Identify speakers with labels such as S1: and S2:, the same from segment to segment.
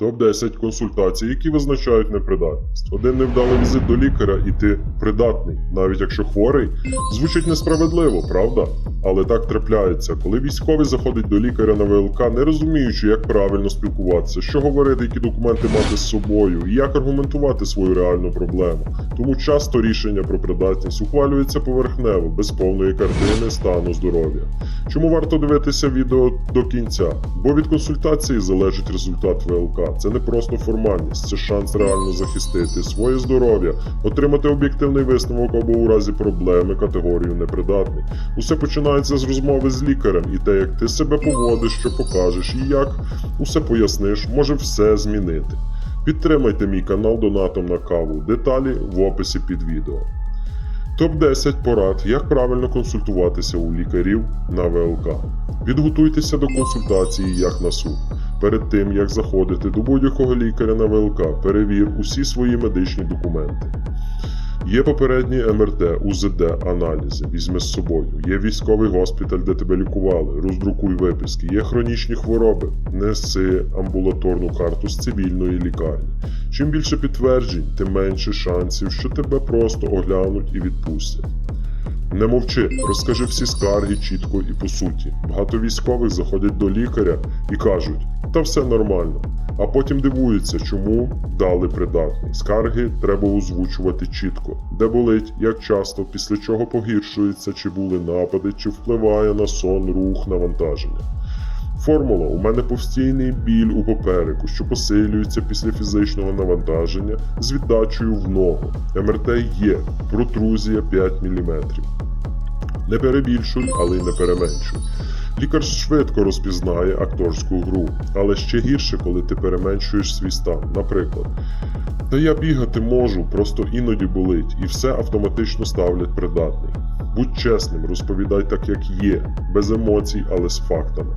S1: Топ-10 консультацій, які визначають непридатність. Один невдалий візит до лікаря, і ти придатний, навіть якщо хворий, звучить несправедливо, правда? Але так трапляється, коли військовий заходить до лікаря на ВЛК, не розуміючи, як правильно спілкуватися, що говорити, які документи мати з собою, і як аргументувати свою реальну проблему. Тому часто рішення про придатність ухвалюється поверхнево, без повної картини стану здоров'я. Чому варто дивитися відео до кінця? Бо від консультації залежить результат ВЛК. Це не просто формальність, це шанс реально захистити своє здоров'я, отримати об'єктивний висновок або у разі проблеми категорію непридатний. Усе починається з розмови з лікарем, і те, як ти себе поводиш, що покажеш, і як усе поясниш, може все змінити. Підтримайте мій канал донатом на каву. Деталі в описі під відео. Топ-10 порад, як правильно консультуватися у лікарів на ВЛК. Підготуйтеся до консультації як на суд. Перед тим як заходити до будь-якого лікаря на ВЛК, перевір усі свої медичні документи. Є попередні МРТ, УЗД, аналізи, візьми з собою. Є військовий госпіталь, де тебе лікували, роздрукуй виписки. Є хронічні хвороби, неси амбулаторну карту з цивільної лікарні. Чим більше підтверджень, тим менше шансів, що тебе просто оглянуть і відпустять. Не мовчи, розкажи всі скарги чітко і по суті. Багато військових заходять до лікаря і кажуть, та все нормально. А потім дивуються, чому дали придатний. Скарги треба озвучувати чітко, де болить, як часто, після чого погіршується, чи були напади, чи впливає на сон, рух, навантаження. Формула у мене постійний біль у попереку, що посилюється після фізичного навантаження з віддачею в ногу. МРТ є, протрузія 5 мм. Не перебільшуй, але й не переменшуй. Лікар швидко розпізнає акторську гру, але ще гірше, коли ти переменшуєш свій стан. Наприклад, та я бігати можу, просто іноді болить, і все автоматично ставлять придатний. Будь чесним, розповідай так, як є, без емоцій, але з фактами.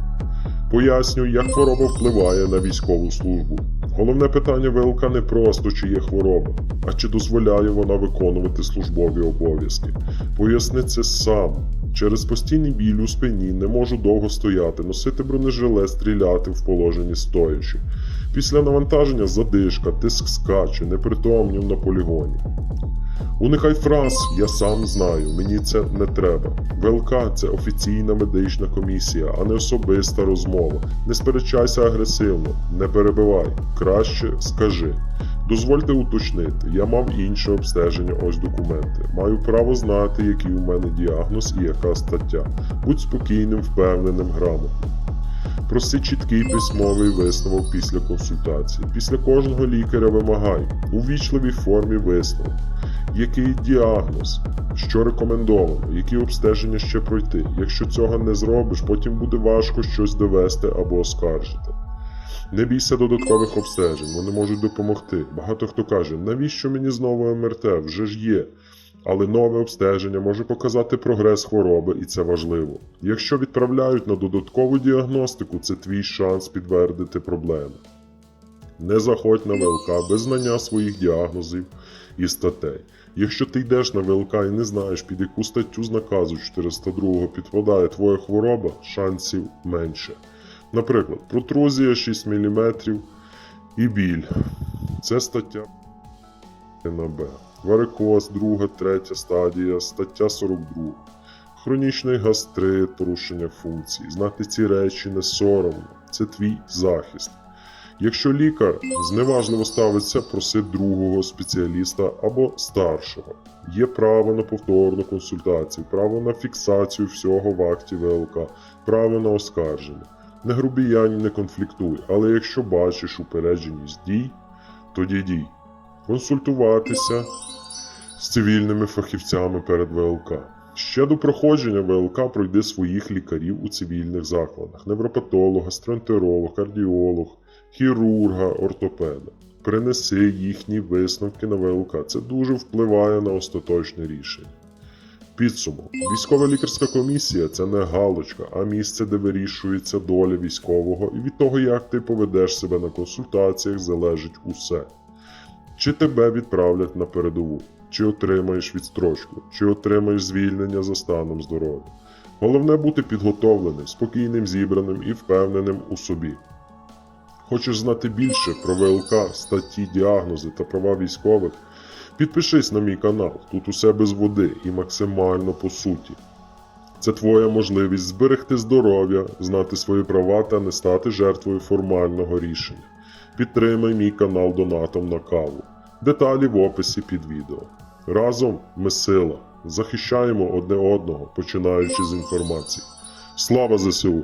S1: Пояснюй, як хвороба впливає на військову службу. Головне питання ВЛК не просто чи є хвороба, а чи дозволяє вона виконувати службові обов'язки. Поясни це сам. Через постійний біль у спині не можу довго стояти, носити бронежилет, стріляти в положенні стоячи. Після навантаження задишка, тиск скаче, непритомнів на полігоні. Уникай фраз Я сам знаю, мені це не треба. ВЛК це офіційна медична комісія, а не особиста розмова. Не сперечайся агресивно, не перебивай. Краще скажи. Дозвольте уточнити, я мав інше обстеження, ось документи. Маю право знати, який у мене діагноз і яка стаття. Будь спокійним, впевненим, грамотним. Проси чіткий письмовий висновок після консультації. Після кожного лікаря вимагай у вічливій формі висновок. Який діагноз, що рекомендовано, які обстеження ще пройти. Якщо цього не зробиш, потім буде важко щось довести або оскаржити. Не бійся додаткових обстежень, вони можуть допомогти. Багато хто каже, навіщо мені знову МРТ? Вже ж є. Але нове обстеження може показати прогрес хвороби, і це важливо. Якщо відправляють на додаткову діагностику, це твій шанс підтвердити проблеми. Не заходь на ВЛК без знання своїх діагнозів і статей. Якщо ти йдеш на ВЛК і не знаєш, під яку статтю з наказу 402 підпадає твоя хвороба, шансів менше. Наприклад, протрузія 6 мм і біль. Це стаття на Б. Варикоз, друга, третя стадія, стаття 42. Хронічний гастрит, порушення функцій. Знати ці речі не соромно. Це твій захист. Якщо лікар зневажливо ставиться, проси другого спеціаліста або старшого. Є право на повторну консультацію, право на фіксацію всього в акті ВЛК, право на оскарження. Не грубіянь, не конфліктуй, але якщо бачиш упередженість дій, тоді дій. Консультуватися з цивільними фахівцями перед ВЛК. Ще до проходження ВЛК пройди своїх лікарів у цивільних закладах: невропатолог, гастроентеролог, кардіолог, хірурга, ортопеда. Принеси їхні висновки на ВЛК. Це дуже впливає на остаточне рішення. Підсумок: військова лікарська комісія це не галочка, а місце, де вирішується доля військового, і від того, як ти поведеш себе на консультаціях, залежить усе. Чи тебе відправлять на передову, чи отримаєш відстрочку, чи отримаєш звільнення за станом здоров'я. Головне бути підготовленим, спокійним, зібраним і впевненим у собі. Хочеш знати більше про ВЛК, статті, діагнози та права військових? Підпишись на мій канал, тут усе без води і максимально по суті. Це твоя можливість зберегти здоров'я, знати свої права та не стати жертвою формального рішення. Підтримай мій канал донатом на каву. Деталі в описі під відео. Разом ми сила. Захищаємо одне одного, починаючи з інформації. Слава ЗСУ!